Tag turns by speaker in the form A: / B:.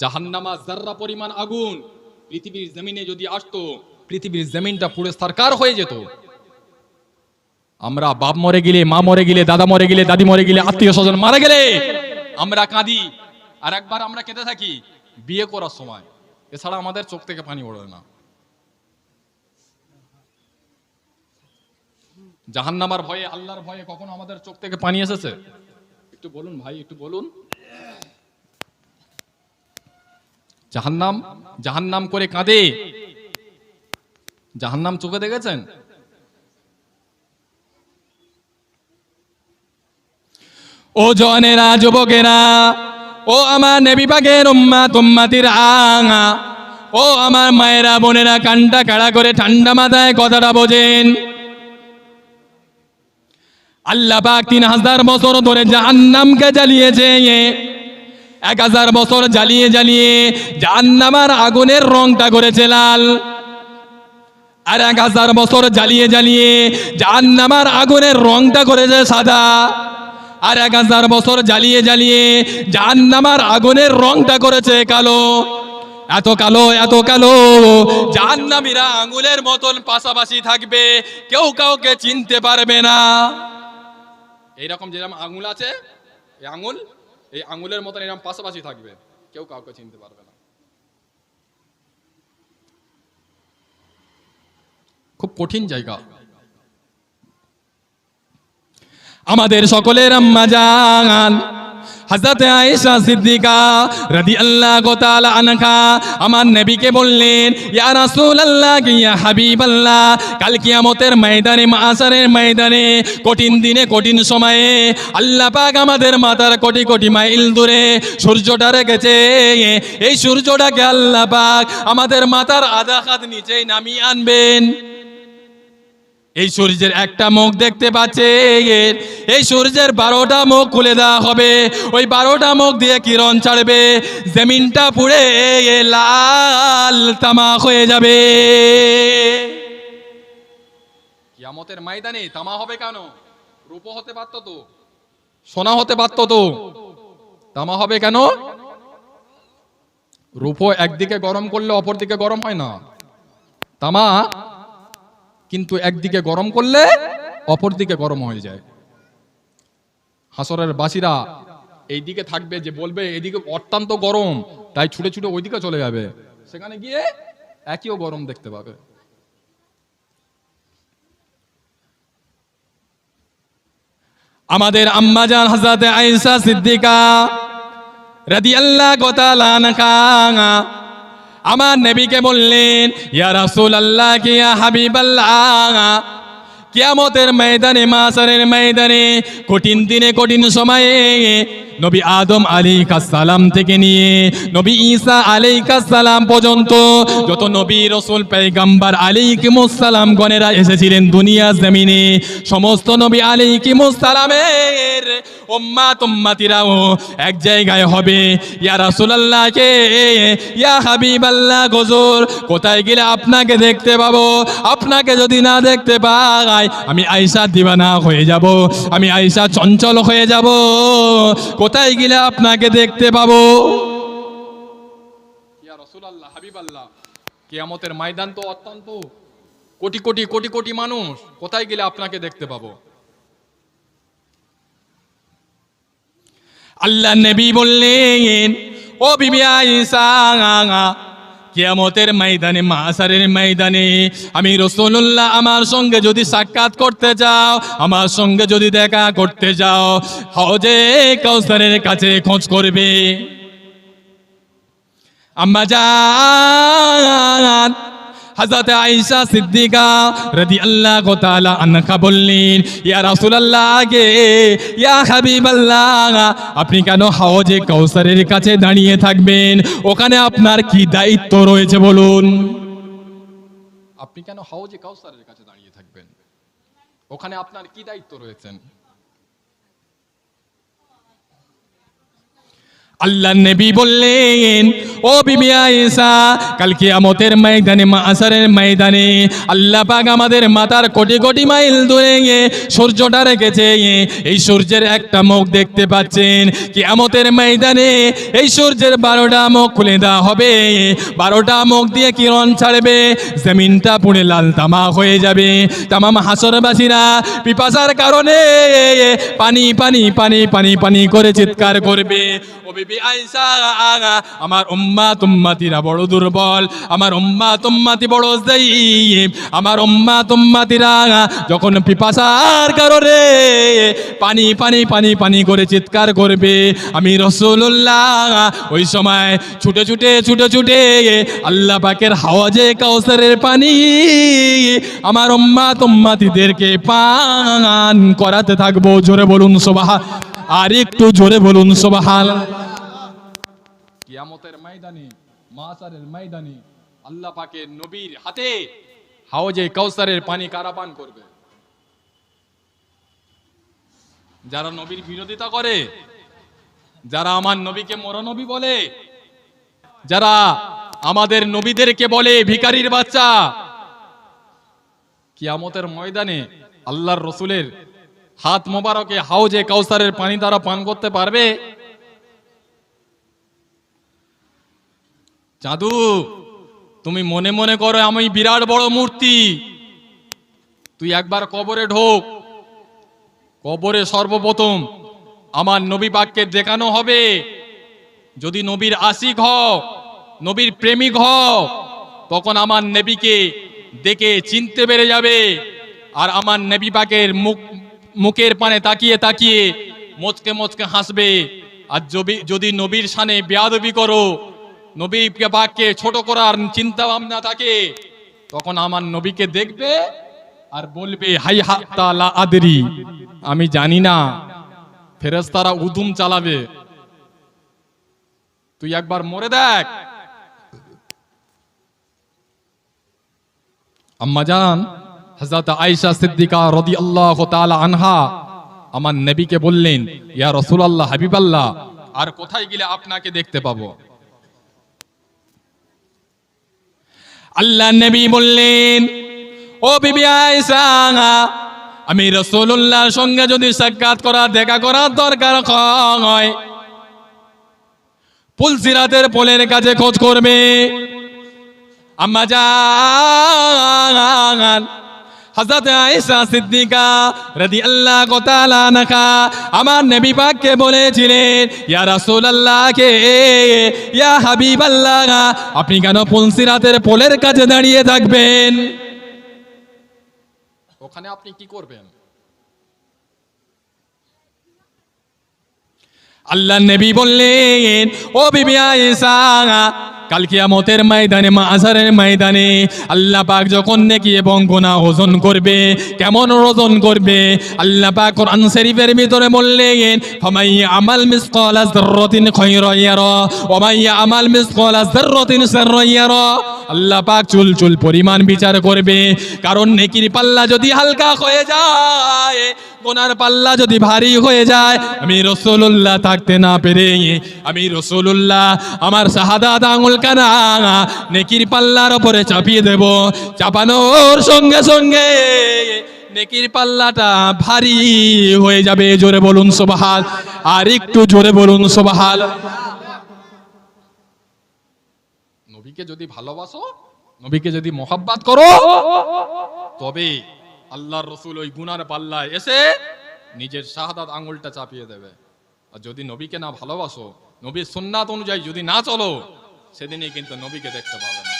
A: জাহান্নামা জাররা পরিমাণ আগুন, পৃথিবীর জমিনে যদি আসতো, পৃথিবীর জমিনটা পুরো সরকার হয়ে যেত। আমরা বাপ মরে গেলে, মা মরে গেলে, দাদা মরে গেলে, দাদি মরে গেলে, আত্মীয় স্বজন মারা গেলে আমরা কাঁদি। আর একবার আমরা কেঁদে থাকি, বিয়ে করার সময়। এছাড়া আমাদের চোখ থেকে পানি ওড়ে না। জাহান্নামার ভয়ে, আল্লাহর ভয়ে কখনো আমাদের চোখ থেকে পানি এসেছে? একটু বলুন ভাই, একটু বলুন। জাহান্নাম জাহান্নাম করে কাঁদে। জাহান্নাম চোখে দেখেছেন? ও জনেরা যুবকেরা, ও আমার নেবি পাকের উম্মা তুম্মাতির আঙা, ও আমার মায়েরা, বোনেরা, কানটা কাড়া করে ঠান্ডা মাথায় কথাটা বোঝেন। আল্লাহ পাক তিন হাজার বছর ধরে জাহান্নামকে জ্বালিয়েছে। এক হাজার বছর জ্বালিয়ে জ্বালিয়ে জাহান্নামার আগুনের রংটা করেছে লাল। আর এক হাজার বছর জ্বালিয়ে জ্বালিয়ে জাহান্নামার আগুনের রংটা করেছে সাদা। আর এক হাজার বছর জ্বালিয়ে জ্বালিয়ে জাহান্নামার আগুনের রংটা করেছে কালো। এত কালো এত কালো। জাহান্নামীরা আঙুলের মতন পাশাপাশি থাকবে, কেউ কাউকে চিনতে পারবে না। এইরকম যেরকম আঙুল আছে আঙুল এই আঙুলের মতন এরকম পাশাপাশি থাকবে। কেউ কাউকে চিনতে পারবে না। খুব কঠিন জায়গা। আমাদের সকলের আম্মা জান হযরতে আয়েশা সিদ্দিকা রাদিয়াল্লাহু তাআলা আনহা আমার নবীকে বললেন, ইয়া রাসূলুল্লাহ, ইয়া হাবিবাল্লাহ, কাল কিয়ামতের ময়দানে মাসারের ময়দানে, কঠিন দিনে, কঠিন সময়ে আল্লাহ পাক আমাদের মাথার কোটি কোটি মাইল দূরে সূর্যটা রেখেছে। এই সূর্যটাকে আল্লাহ পাক আমাদের মাথার আধা হাত নিচেই নামিয়ে আনবেন। এই সূর্যের একটা মুখ দেখতে পাচ্ছে, এই সূর্যের বারোটা মুখ খুলে দেওয়া হবে। ওই বারোটা মুখ দিয়ে কিরণ ছাড়বে, জমিনটা পুড়ে লাল তামাক হয়ে যাবে। কিয়ামতের ময়দানে তামা হবে কেন? রূপ হতে পারত তো, সোনা হতে পারত তো। তামা হবে কেন? রূপ একদিকে গরম করলে অপর দিকে গরম হয় না। তামা কিন্তু একদিকে গরম করলে অপর দিকে গরম হয়ে যায়। হাসরের বাসিরা এই দিকে থাকবে যে বলবে এদিকে অত্যন্ত গরম, তাই ছুটে ছুটে ওইদিকে চলে যাবে। সেখানে গিয়ে একইও গরম দেখতে পাবে। আমাদের আম্মাজান হাজরাতে আয়েশা সিদ্দিকা রাদিয়াল্লাহু তাআলা আনহা আমার নবীকে বললেন, ইয়া রাসূলুল্লাহ, কি ইয়া হাবিবাল্লাহ? কিয়ামতের ময়দানে, মাসারের ময়দানে, কঠিন দিনে, কঠিন সময়ে নবী আদম আলী সালাম থেকে নিয়ে নবী ঈসা আলী সালাম পর্যন্ত যত নবী, রসুল পেগাম্বার আলী কিমুসালাম গণেরা এসেছিলেন দুনিয়া জমিনে, সমস্ত নবী আলী কিমুসালামের উম্মা তুম্মাতিরাও এক জায়গায় হবে। ইয়া রাসূলুল্লাহকে, ইয়া হাবিবাল্লাহ গজুর কোথায় গেলে আপনাকে দেখতে পাবো? আপনাকে যদি না দেখতে পাই, আমি আয়েশা দিবানা হয়ে যাব, আমি আয়েশা চঞ্চল হয়ে যাব। কোথায় গেলে আপনাকে দেখতে পাবো? ইয়া রাসূলুল্লাহ, হাবিবাল্লাহ, কিয়ামতের ময়দান তো অত্যন্ত কোটি কোটি কোটি কোটি মানুষ কোথায় গেলে আপনাকে দেখতে পাবো? আল্লাহ নবী বললেন, ও বিবি আয়েশা, কিয়ামতের ময়দানে, মাসারের ময়দানে আমি রসুল্লাহ আমার সঙ্গে যদি সাক্ষাৎ করতে চাও আমার সঙ্গে যদি দেখা করতে যাও, হজে কৌসারের কাছে খোঁজ করবে। আম্মা জান হযরত আয়েশা সিদ্দিকা রাদিয়াল্লাহু তাআলা আনহা বললেন, ইয়া রাসূলুল্লাহ আগে ইয়া হাবিবাল্লাহ, আপনি কেন হাওজে কাউসারের কাছে দাঁড়িয়ে থাকবেন? ওখানে আপনার কি দায়িত্ব রয়েছে বলুন? আপনি কেন হাওজে কাউসারের কাছে দাঁড়িয়ে থাকবেন? ওখানে আপনার কি দায়িত্ব রয়েছেন আল্লাহ নবী বললেন, ও বিবি আয়েশা কাল কিয়ামতের ময়দানে, মাসারের ময়দানে আল্লাহ পাক আমাদের মাথার কোটি কোটি মাইল দূরে সূর্যটা রেখেছে। এই সূর্যের একটা মুখ দেখতে পাচ্ছেন, কিয়ামতের ময়দানে এই সূর্যের বারোটা মুখ খুলে দেওয়া হবে। বারোটা মুখ দিয়ে কিরণ ছাড়বে, জমিনটা পুড়ে লাল তামা হয়ে যাবে। তামাম হাসরবাসীরা পিপাসার কারণে পানি পানি পানি পানি পানি করে চিৎকার করবে। বিবি আয়েশা আমার উম্মা তুম্মাতিরা বড় দুর্বল, আমার উম্মা তুম্মাতি বড় জয়ীব আমার উম্মা তুম্মাতিরা যখন পিপাসার কারণে পানি পানি পানি পানি করে চিৎকার করবে, আমি রসুল্লাহ ওই সময় ছুটে ছুটে ছুটে ছুটে আল্লাহ পাকের হাওয়াজে কাউসারের পানি আমার উম্মা তুম্মাতিদেরকে পান করাতে থাকব। জোরে বলুন সোবাহ আর একটু জোরে বলুন সোবাহাল কিয়ামতের ময়দানে, মাসারের ময়দানে আল্লাহ পাকের নবীর হাতে হাওজে কাউসারের পানি কারা পান করবে। যারা নবীর বিরোধিতা করে, যারা আমার নবীকে মরনবী বলে, যারা আমাদের নবীদেরকে বলে ভিখারির বাচ্চা, কিয়ামতের ময়দানে আল্লাহর রসুলের হাত মোবারকে হাউজে কাউসারের পানি তারা পান করতে পারবে? জাদু, তুমি মনে মনে করো আমি বিরাট বড় মূর্তি। তুই একবার কবরে ঢোক। কবরে সর্বপ্রথম আমার নবী পাককে দেখানো হবে। যদি নবীর আশিক হও, নবীর প্রেমিক হও, তখন আমার নবীকে দেখে চিনতে পেরে যাবে। আর আমার নবী পাকের মুখ মুখের পানে তাকিয়ে তাকিয়ে মোচকে মোচকে হাসবে। আর যদি নবীর সানে বেয়াদবি করো, নবীকে পাককে ছোট করার চিন্তা ভাবনা থাকে, তখন আমার নবীকে দেখবে আর বলবে, হাই হাত্তা লা আদরি। আমি জানি না, ফেরেশতারা উদুম চালাবে। তুই একবার মরে দেখ। আম্মা জান হযরত আয়েশা সিদ্দিকা রাদিয়াল্লাহু তাআলা আনহা আমার নবীকে বললেন, ইয়া রাসূলুল্লাহ, হাবিবাল্লাহ, আর কোথায় গেলে আপনাকে দেখতে পাবো? আল্লাহ নবী বললেন, ও বিবি আয়েশা, আমি রাসূলুল্লাহর সঙ্গে যদি সাক্ষাৎ করা দেখা করার দরকার হয়, পুলসিরাতের পোলের কাছে খোঁজ করবে। আম্মা জান হযরত আয়েশা সিদ্দিকা রাদিয়াল্লাহু তাআলা নাকা আমার নবী পাককে বলেছিলেন ইয়া রাসূলুল্লাহ কে? ইয়া হাবিব হাবিবাল্লাহ? আপনি কেন পুলসিরাতের পোলের কাছে দাঁড়িয়ে থাকবেন? ওখানে আপনি কি করবেন? আল্লাহ নবী বললেন ও বিবি আয়েশা কাল কিয়ামতের ময়দানে মাজারের ময়দানে আল্লাহ পাক যখন নেকি এবং গুনাহ ওজন করবে, কেমন ওজন করবে, আল্লাহ পাক কোরআন শরীফের ভিতরে বললেন, ফামাই আমাল মিসকালা যাররাতিন খায়রা ইয়ারা ওয়া মাই আমাল মিসকালা যাররাতিন শাররা ইয়ারা। আল্লাহ পাক চুল চুল পরিমাণ বিচার করবে, কারণ নেকির পাল্লা যদি হালকা হয়ে যায় গোনার পাল্লা যদি ভারী হয়ে যায়, আমি রসুল্লাহ থাকতে না পেরে, আমি রসুল্লাহ আমার শাহাদাত আঙুল কানা, নেকির পাল্লার ওপরে চাপিয়ে দেব। চাপানোর সঙ্গে সঙ্গে নেকির পাল্লাটা ভারী হয়ে যাবে, জোরে বলুন সোবাহাল আর একটু জোরে বলুন সোবাহাল নবীকে যদি ভালোবাসো, নবীকে যদি মোহাব্বাত করো, তবে আল্লাহর রসুল ওই গুনার পাল্লায় এসে নিজের শাহাদাত আঙুলটা চাপিয়ে দেবে। আর যদি নবীকে না ভালোবাসো, নবীর সুন্নাত অনুযায়ী যদি না চলো, সেদিনই কিন্তু নবীকে দেখতে পাবে না।